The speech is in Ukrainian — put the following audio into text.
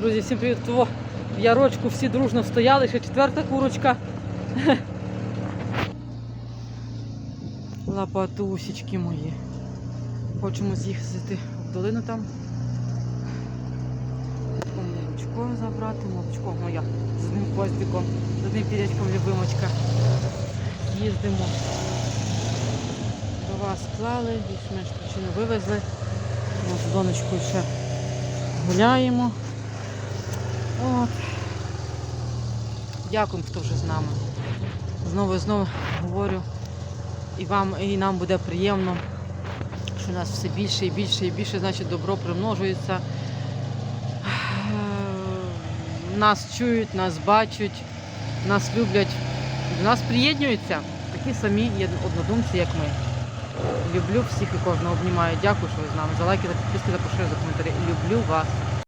Друзі, всім привіт. О, в ярочку всі дружно стояли, ще четверта курочка. Лапатусічки мої. Хочемо з'їхати в долину там. Молочко забрати, молочко моя з одним хвостиком, з одним пірячком любимочка. Їздимо. Дрова склали, більш-менш причину вивезли. З донечкою ще гуляємо. От. Дякую, хто вже з нами. Знову і знову говорю. І вам, і нам буде приємно, що нас все більше і більше і більше, значить, добро примножується. Нас чують, нас бачать, нас люблять, до нас приєднуються такі самі однодумці, як ми. Люблю всіх і кожного обнімаю. Дякую, що ви з нами. За лайки, за підписки, за поширення, за коментарі. Люблю вас.